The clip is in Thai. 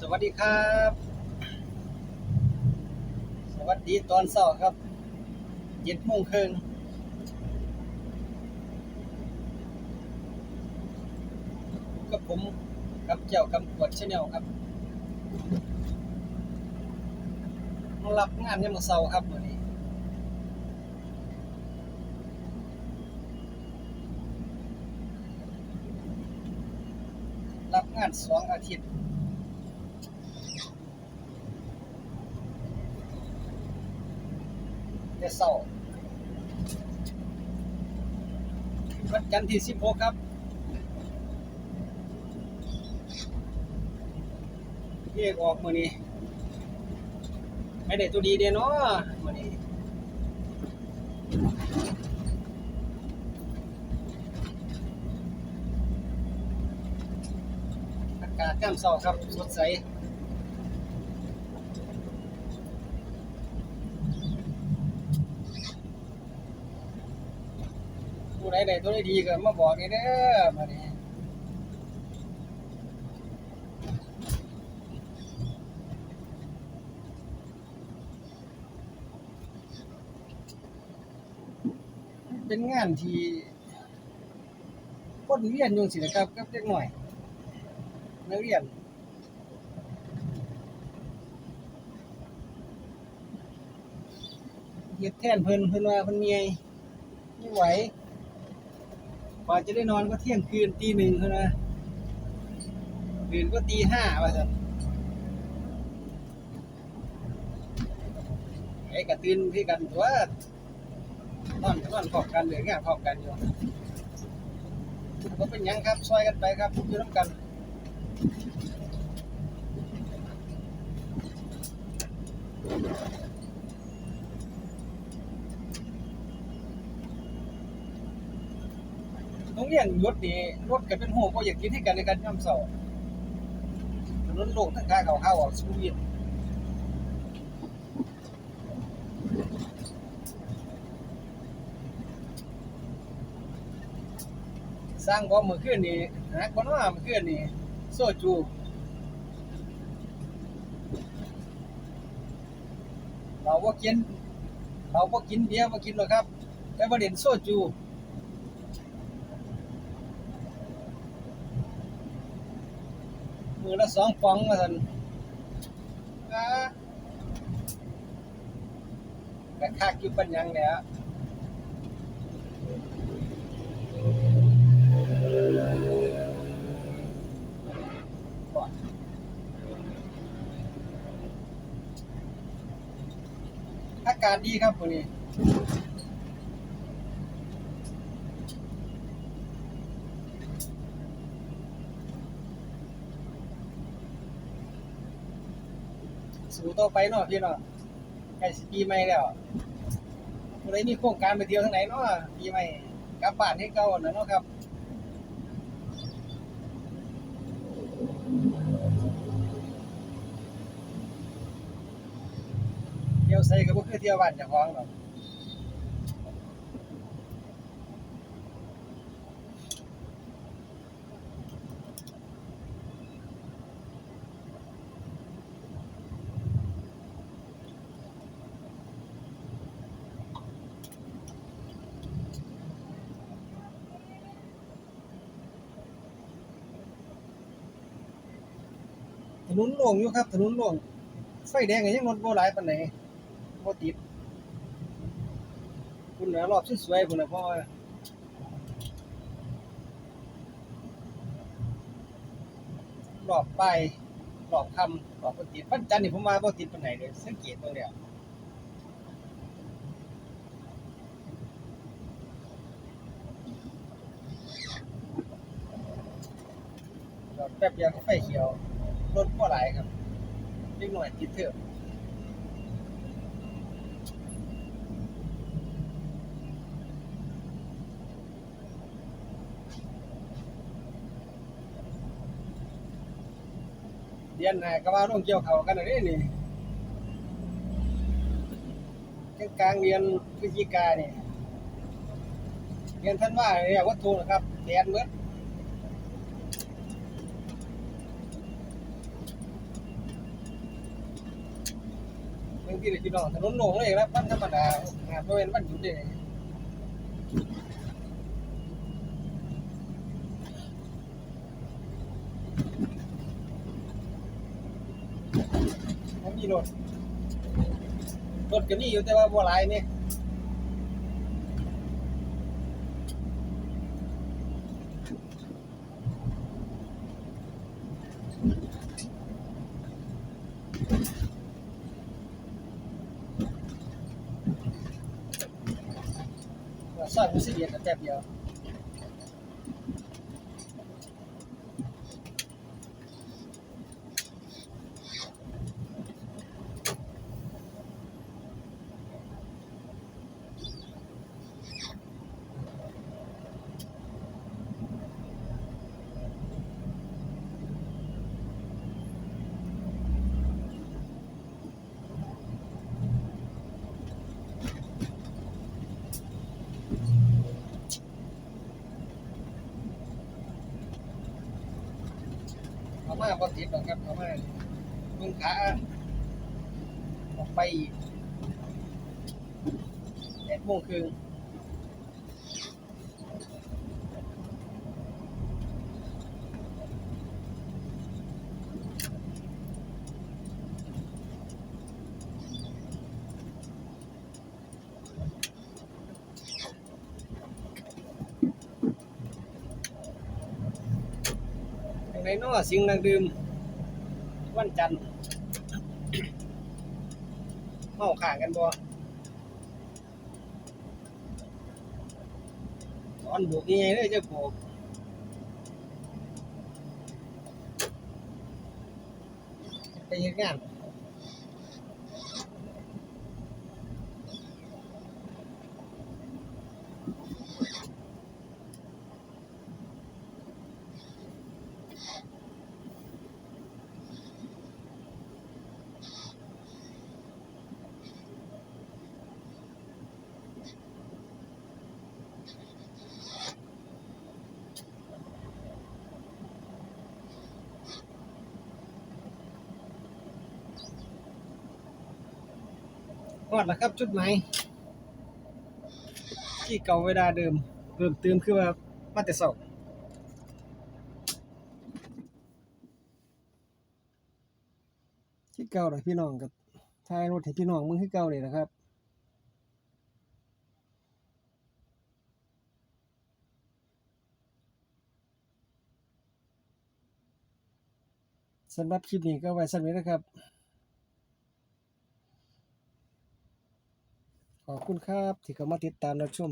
สวัสดีครับ สวัสดีตอนเช้าครับเจ็ดโมงครึ่งกับผมกับเจ้ากำกวดชาแนลครับรับงานยามมื้อเช้าครับวันนี้รับงานสองอาทิตย์ แต่เศร้าวันจันทร์ที่สิบหกครับเรียกออกมือนี้ไม่ได้ตัวดีเด้เนาะมือนี้อากาศย่ำเศร้าครับสดใส ใดได้ตัวได้ดีก็มาบอกนี่เด้อมาเนี่เป็นงานที่คนเรียนอยู่สินะครับกับเด็กหน่อยนักเรียนเฮ็ดแทนเพิ่นเพิ่นว่าเพิ่นเมียไม่ไหว กว่าจะได้นอนก็เที่ยงคืนตีหนึ่งเท่านั้นตื่นก็ตีห้าว่าสันไอ้กระตื่นที่กันตัวนอนก็นอนพอมกันเดือดงานพอมกันอยู่ก็เป็นยังครับซอยกันไปครับอยู่น้ำกัน โรงเรียนรถนี่รถก็เป็นโหก็อยากกินให้กันในการย่ำเสาถนนโลกทั้งขาเขาเข้าออกสู้เวียนสร้างบ่มือขึ้นนี่ฮักบ่เนาะมือขึ้นนี่โซจูเราบ่กินเราบ่กินเบียร์บ่กินหรอกครับแต่บ่เด่นโซจู มือละสองฟองมาสันอ่ากระคักอยู่ปัญญังเนี่ยอากาศดีครับวันนี้ สู่ต่อไปเนาะพี่เนาะใกล้สิปีใหม่แล้วผู้ใดมีโครงการไปเที่ยวทางไหนเนาะปีใหม่กลับบ้านให้เก่าน่ะเนาะครับเที่ยวใส่ก็บ่คือเที่ยวบ้านเจ้าของหรอก นนโล่งอยู่ครับ ถนนโล่งไฟแดงก็ยังรถบ่หลายปานใดบ่ติดคุณน่ะรอบสวยๆพุ่นน่ะพ่อรอบไปรอบคำรอบบ่ติดวันจันทร์นี่ผมมาบ่ติดปานใดเลยสังเกตเบิ่งแล้วรอบแป๊บเดียวก็ไฟเขียว รถบ่หลายครับเล็กน้อยติดเถอะเดือนหน้าก็ว่าต้องเกี่ยวเขากันเลยนี่กลางเดือนพฤศจิกาเนี่ยเดือนธันว่าเนี่ยวัตถุนะครับแดนเบิด บางที่เลยพี่น้องถนนโหนงเลยครับวันธรรมดางานบริเป็นวันหยุดเด้ผมมีรถรถก็มีอยู่แต่ว่าบัวลายเนี่ย นแป๊บเดีย มาบอติดหรอกครับเอามามึงขาออกไปแปดโมงครึ่ง ไรน้อสิงนังดื่มวันจันทร์เมาข่างกันบ่สอนบุกยังไงเลยเจ้าโบกไปเฮ็ดงาน อดแล้วครับ จุดหมายที่เก่าเวลาเดิมเพิ่มเติมคือว่ามาแต่เช้าที่เก่าเลยพี่น้องกับทายรถให้พี่น้องมึงคือเก่าเลยนะครับสำหรับคลิปนี้ก็ไว้สักนิดนะครับ อบคุณครับที่เข้ามาติดตามรับชม